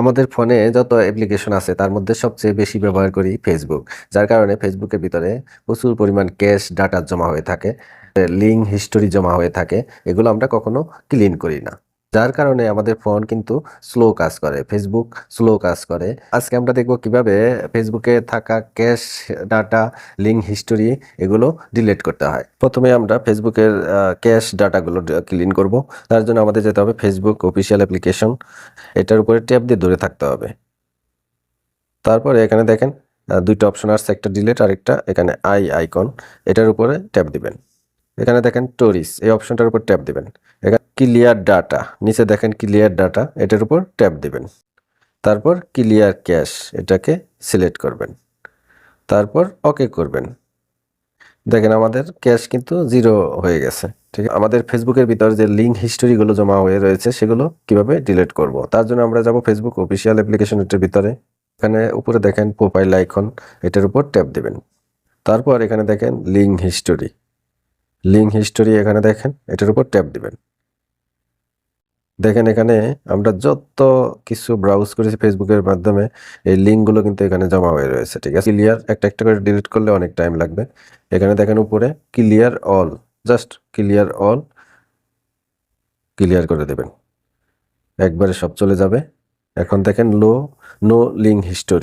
আমাদের ফোনে যত অ্যাপ্লিকেশন আছে, তার মধ্যে সবচেয়ে বেশি ব্যবহার করি ফেসবুক যার কারণে ফেসবুকের ভিতরে প্রচুর পরিমাণ ক্যাশ ডাটা জমা হয়ে থাকে লিঙ্ক হিস্টোরি জমা হয়ে থাকে, এগুলো আমরা কখনো ক্লিন করি না। যার কারণে আমাদের ফোন কিন্তু স্লো কাজ করে ফেসবুক স্লো কাজ করে। আজকে আমরা দেখব কীভাবে ফেসবুকে থাকা ক্যাশ ডাটা লিঙ্ক হিস্টোরি এগুলো ডিলিট করতে হয়। প্রথমে আমরা ফেসবুকের ক্যাশ ডাটাগুলো ক্লিন করব। তার জন্য আমাদের যেতে হবে ফেসবুক অফিসিয়াল অ্যাপ্লিকেশন এটার উপরে ট্যাপ দিয়ে ধরে থাকতে হবে। তারপরে এখানে দেখেন দুইটা অপশন আসছে, একটা ডিলেট আর একটা এখানে আই আইকন এটার উপরে ট্যাপ দিবেন। এখানে দেখেন টোরিস এই অপশনটার উপর ট্যাপ দিবেন। এখানে ক্লিয়ার ডাটা নিচে দেখেন ক্লিয়ার ডাটা এটার উপর ট্যাপ দিবেন। তারপর ক্লিয়ার ক্যাশ এটাকে সিলেক্ট করবেন। তারপর ওকে করবেন। দেখেন আমাদের ক্যাশ কিন্তু জিরো হয়ে গেছে, ঠিক আছে? আমাদের ফেসবুকের ভিতর যে লিঙ্ক হিস্টোরিগুলো জমা হয়ে রয়েছে, সেগুলো কীভাবে ডিলিট করব? তার জন্য আমরা যাব ফেসবুক অফিসিয়াল অ্যাপ্লিকেশন এটার ভিতরে। এখানে উপরে দেখেন প্রোফাইল আইকন এটার উপর ট্যাপ দিবেন। তারপর এখানে দেখেন লিঙ্ক হিস্টোরি লিঙ্ক হিস্টোরি এখানে দেখেন, এটার উপর ট্যাপ দিবেন। দেখেন এখানে আমরা যত কিছু ব্রাউজ করেছি ফেসবুকের মাধ্যমে, এই লিঙ্কগুলো কিন্তু এখানে জমা হয়ে রয়েছে, ঠিক আছে? ক্লিয়ার একটা একটা করে ডিলিট করলে অনেক টাইম লাগবে। এখানে দেখেন উপরে clear all just clear all clear করে দেবেন। একবারে সব চলে যাবে। এখন দেখেন লো নো লিঙ্ক হিস্টোরি